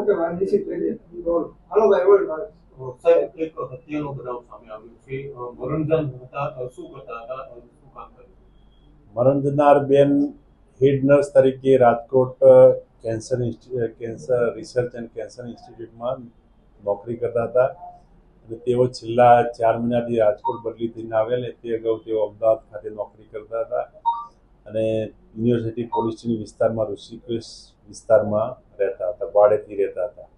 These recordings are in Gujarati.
ઓકે ભાઈ નિશ્ચિત કરીએ હાલો ભાઈ બોલ સાહેબ એક હત્યાનો બનાવ સામે આવ્યો છે. મરણજન હતા શું કરતા હતા શું કામ કર્યું? મરણ બેન હેડ નર્સ તરીકે Rajkot cancer cancer research and cancer ઇન્સ્ટિટ્યૂટમાં નોકરી કરતા હતા. અને તેઓ છેલ્લા ચાર મહિનાથી રાજકોટ બદલી થઈને આવેલ તે અગાઉ તેઓ અમદાવાદ ખાતે નોકરી કરતા હતા. અને યુનિવર્સિટી પોલીસ વિસ્તારમાં ઋષિકેશ વિસ્તારમાં રહેતા હતા ભાડેથી રહેતા હતા?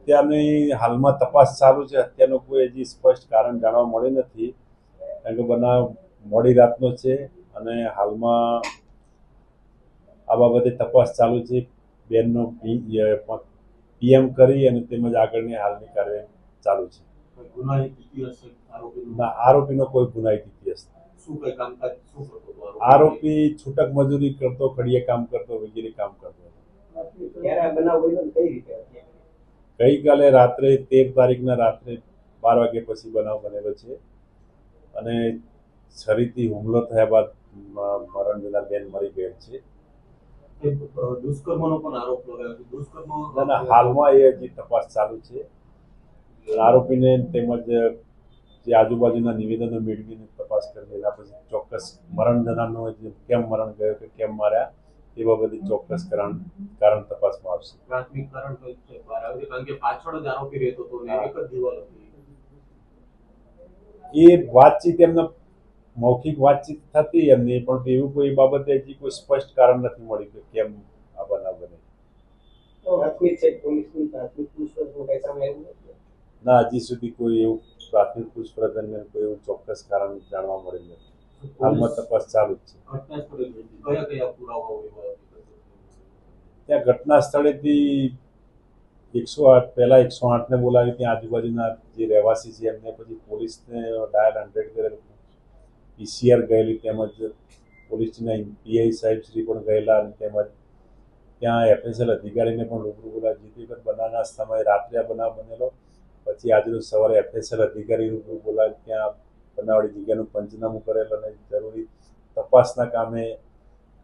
હત્યાની હાલમાં તપાસ ચાલુ છે. હત્યાનું કોઈ હજી સ્પષ્ટ કારણ જાણવા મળ્યું નથી. કારણ કે બનાવ મોડી રાતનો છે અને હાલમાં આ બાબતે તપાસ ચાલુ છે. બેનનો પીએમ કરી અને તેમજ આગળની હાલની કાર્યવાહી ચાલુ છે. ના આરોપીનો કોઈ ગુનાહિત ઇતિહાસ નથી. શું કઈ કામકાજ શું કરતો હતો આરોપી? આરોપી છૂટક મજૂરી કરતો કડીએ કામ કરતો વગેરે કામ કરતો? ગઈકાલે રાત્રે તેર તારીખના રાત્રે બાર વાગે પછી બનાવ બનેલો છે. અને છરીથી હુમલો થયા બાદ મરણ જનાર બેન મરી ગયેલ છે. દુષ્કર્મનો પણ આરોપ લગાવ્યો દુષ્કર્મ હાલમાં એ હજી તપાસ ચાલુ છે. આરોપીને તેમજ જે આજુબાજુના નિવેદનો મેળવીને તપાસ કરી એના પછી ચોક્કસ મરણ જનારનો કેમ મરણ ગયો કે કેમ માર્યા એ બાબતે ચોક્કસ કારણ કારણ તપાસમાં આવશે. પ્રાથમિક કારણ કયું છે. બહાર આવ્યું કારણ કે પાછળ જ આરોપી રહેતો હતો ને એક જ દિવાલ હતી. એ વાતચીત એમને મૌખિક વાતચીત થતી એમની પણ એવું કોઈ બાબતે હજી કોઈ સ્પષ્ટ કારણ નથી મળ્યું કે કેમ આ બનાવ બને પ્રાથમિક છે પોલીસની પ્રાથમિક પૂછપરછમાં કઈ સામે આવ્યું નથી? ના હજી સુધી કોઈ એવું પ્રાથમિક પૂછપરછ દરમિયાન કોઈ એવું ચોક્કસ કારણ જાણવા મળેલ નથી. હાલમાં તપાસ ચાલુ જ છે? ત્યાં ઘટના સ્થળેથી એકસો આઠ પહેલા એકસો આઠને બોલાવી ત્યાં આજુબાજુના જે રહેવાસી છે એમને પછી પોલીસને ડાયલ હંડ્રેડ કરેલ પીસીઆર ગયેલી તેમજ પોલીસના પીઆઈ સાહેબ શ્રી પણ ગયેલા અને તેમજ ત્યાં એફએસએલ અધિકારીને પણ રૂબરૂ બોલાવી. જે તે વખત બનાવના સમયે રાત્રે બનાવ બનેલો પછી આજરોજ સવારે એફએસએલ અધિકારી રૂબરૂ બોલાવી ત્યાં બનાવડી જગ્યાનું પંચનામું કરેલ અને જરૂરી તપાસના કામે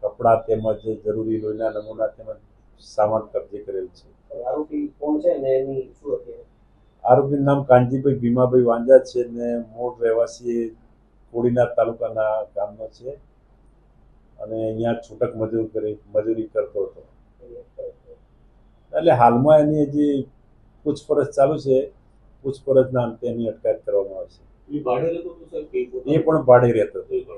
કપડાં તેમજ જરૂરી લોહીના નમૂના તેમજ સામાન કબજે કરેલ છે. આરોપીનું નામ કાનજીભાઈ ભીમાભાઈ વાંજા છે ને મૂળ રહેવાસી કોડીનાર તાલુકાના ગામનો છે અને અહીંયા છૂટક મજૂર કરી મજૂરી કરતો હતો. એટલે હાલમાં એની હજી પૂછપરછ ચાલુ છે. પૂછપરછના અંતે એની અટકાયત કરવામાં આવશે. એ પણ ભાડે રહેતો હતો.